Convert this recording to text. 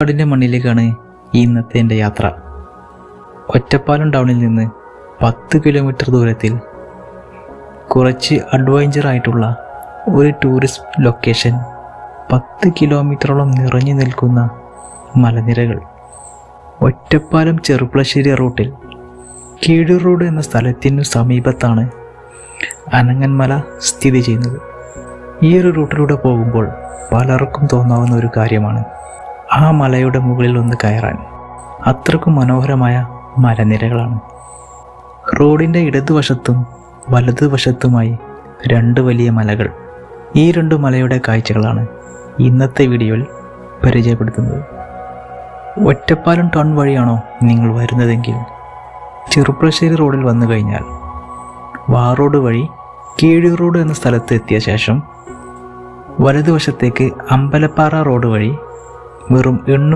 കാടിന്റെ മണ്ണിലേക്കാണ് ഇന്നത്തെ എന്റെ യാത്ര. ഒറ്റപ്പാലം ടൗണിൽ നിന്ന് പത്ത് കിലോമീറ്റർ ദൂരത്തിൽ കുറച്ച് അഡ്വഞ്ചർ ആയിട്ടുള്ള ഒരു ടൂറിസ്റ്റ് ലൊക്കേഷൻ പത്ത് കിലോമീറ്ററോളം നിറഞ്ഞു നിൽക്കുന്ന മലനിരകൾ. ഒറ്റപ്പാലം ചെറുപ്പളശ്ശേരി റൂട്ടിൽ കീഴൂർ റോഡ് എന്ന സ്ഥലത്തിനു സമീപത്താണ് അനങ്ങന്മല സ്ഥിതി ചെയ്യുന്നത്. ഈ ഒരു റൂട്ടിലൂടെ പോകുമ്പോൾ പലർക്കും തോന്നാവുന്ന ഒരു കാര്യമാണ് ആ മലയുടെ മുകളിൽ ഒന്ന് കയറാൻ അത്രക്കും മനോഹരമായ മലനിരകളാണ്. റോഡിന്റെ ഇടതുവശത്തും വലതുവശത്തുമായി രണ്ട് വലിയ മലകൾ ഈ രണ്ട് മലയുടെ കാഴ്ചകളാണ് ഇന്നത്തെ വീഡിയോയിൽ പരിചയപ്പെടുത്തുന്നത്. ഒറ്റപ്പാലം ടൗൺ വഴിയാണോ നിങ്ങൾ വരുന്നതെങ്കിൽ ചെറുപ്പശ്ശേരി റോഡിൽ വന്നു കഴിഞ്ഞാൽ വാറോഡ് വഴി കീഴൂർ റോഡ് എന്ന സ്ഥലത്ത് എത്തിയ ശേഷം വലതുവശത്തേക്ക് അമ്പലപ്പാറ റോഡ് വഴി വെറും എണ്ണൂ